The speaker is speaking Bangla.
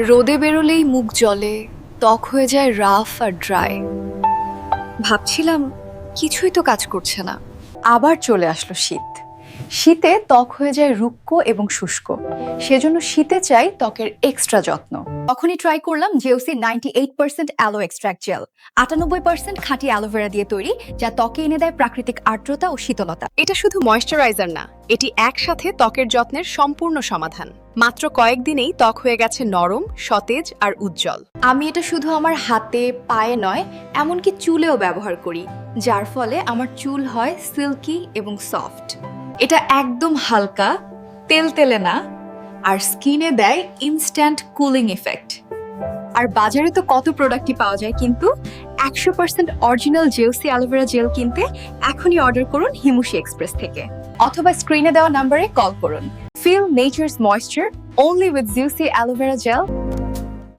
রোদে বেরোলেই মুখ জলে ত্বক হয়ে যায় রাফ আর ড্রাই। ভাবছিলাম, কিছুই তো কাজ করছে না। আবার চলে আসলো শীত। শীতে ত্বক হয়ে যায় রুক্ষ এবং শুষ্ক। সেজন্য শীতে চাই ত্বকের এক্সট্রা যত্ন। তখনই ট্রাই করলাম JOC ninety eight percent aloe extract gel আটানব্বই পার্সেন্ট খাঁটি অ্যালোভেরা দিয়ে তৈরি যা ত্বকে এনে দেয় প্রাকৃতিক আর্দ্রতা ও শীতলতা। এটা শুধু ময়শ্চারাইজার না এটি একসাথে ত্বকের যত্নের সম্পূর্ণ সমাধান। মাত্র কয়েকদিনেই ত্বক হয়ে গেছে নরম সতেজ আর উজ্জ্বল। আমি এটা শুধু আমার হাতে পায়ে নয় এমনকি চুলেও ব্যবহার করি যার ফলে আমার চুল হয় সিল্কি এবং সফট এটা একদম হালকা, তেল তেলে না, আর স্কিনে দেয় ইনস্ট্যান্ট কুলিং ইফেক্ট আর বাজারে তো কত প্রোডাক্টই পাওয়া যায়, কিন্তু একশো percent original JOC aloe vera gel কিনতে এখনই অর্ডার করুন হিমুশি এক্সপ্রেস থেকে। অথবা স্ক্রিনে দেওয়া নাম্বারে কল করুন। Feel nature's moisture with Juicy aloe vera gel